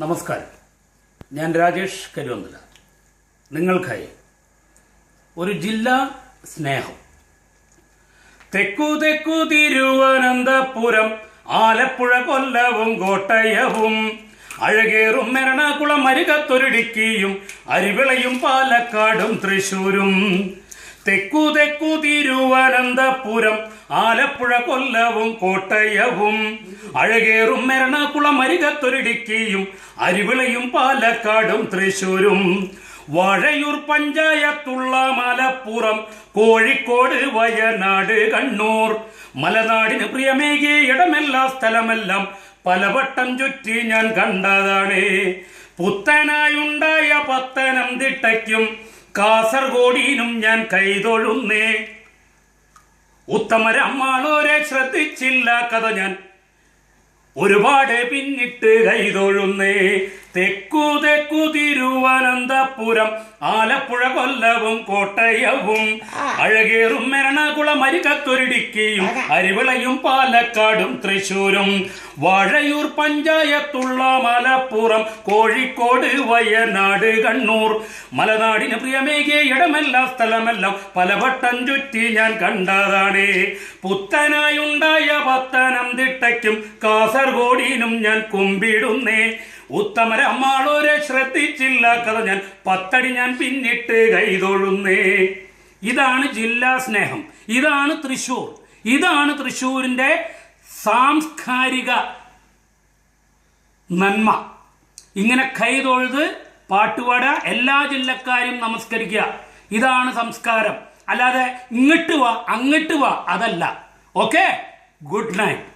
നമസ്കാരം. ഞാൻ രാജേഷ് കരുവന്തല. നിങ്ങൾക്കായി ഒരു ജില്ലാ സ്നേഹം. തെക്കു തെക്കു തിരുവനന്തപുരം ആലപ്പുഴ കൊല്ലവും കോട്ടയവും അഴകേറും എറണാകുളം അരികത്തൊരിടുക്കിയും അരിവിളയും പാലക്കാടും തൃശൂരും. തെക്കു തെക്കു തിരുവനന്തപുരം ആലപ്പുഴ കൊല്ലവും കോട്ടയവും. അഴകേറും എറണാകുളം അരികത്തൊരിടുക്കിയും അരിവിളയും പാലക്കാടും തൃശൂരും വാഴയൂർ പഞ്ചായത്തുള്ള മലപ്പുറം കോഴിക്കോട് വയനാട് കണ്ണൂർ. മലനാടിന് പ്രിയമേകിയ ഇടമെല്ലാ സ്ഥലമെല്ലാം പലവട്ടം ചുറ്റി ഞാൻ കണ്ടതാണ്. പുത്തനായുണ്ടായ പത്തനംതിട്ടയ്ക്കും കാസർഗോഡിനും ഞാൻ കൈതൊഴുന്നേ. ഉത്തമരമ്മാളോരെ ശ്രദ്ധിച്ചില്ല കഥ ഞാൻ ഒരുപാട് പിന്നിട്ട് കൈതൊഴുന്നേ. തെക്കു തെക്കു തിരുവനന്തപുരം ആലപ്പുഴ കൊല്ലവും കോട്ടയവും. അഴകേറും എറണാകുളം അരികത്തൊരിടുക്കിയും അരിവിളയും പാലക്കാടും തൃശൂരും. വാഴയൂർ പഞ്ചായത്തുള്ള മലപ്പുറം കോഴിക്കോട് വയനാട് കണ്ണൂർ. മലനാടിന് പ്രിയമേകിയ ഇടമെല്ലാം സ്ഥലമെല്ലാം പലവട്ടം ചുറ്റി ഞാൻ കണ്ടതാണ്. പുത്തനായുണ്ടായ പത്തനംതിട്ടയ്ക്കും കാസർഗോഡിനും ഞാൻ കുമ്പിടുന്നേ. ഉത്തമരമ്മാളോരെ ശ്രദ്ധിച്ചില്ല കഥ ഞാൻ. പത്തടി ഞാൻ പിന്നിട്ട് കൈതൊഴുന്നേ. ഇതാണ് ജില്ലാ സ്നേഹം. ഇതാണ് തൃശൂർ. ഇതാണ് തൃശൂരിന്റെ സാംസ്കാരിക നന്മ. ഇങ്ങനെ കൈതൊഴുത് പാട്ടുപാടുക എല്ലാ ജില്ലക്കാരും നമസ്കരിക്കുക. ഇതാണ് സംസ്കാരം. അല്ലാതെ ഇങ്ങോട്ട് വാ അങ്ങോട്ട് വാ അതല്ല. ഓക്കെ? Good night.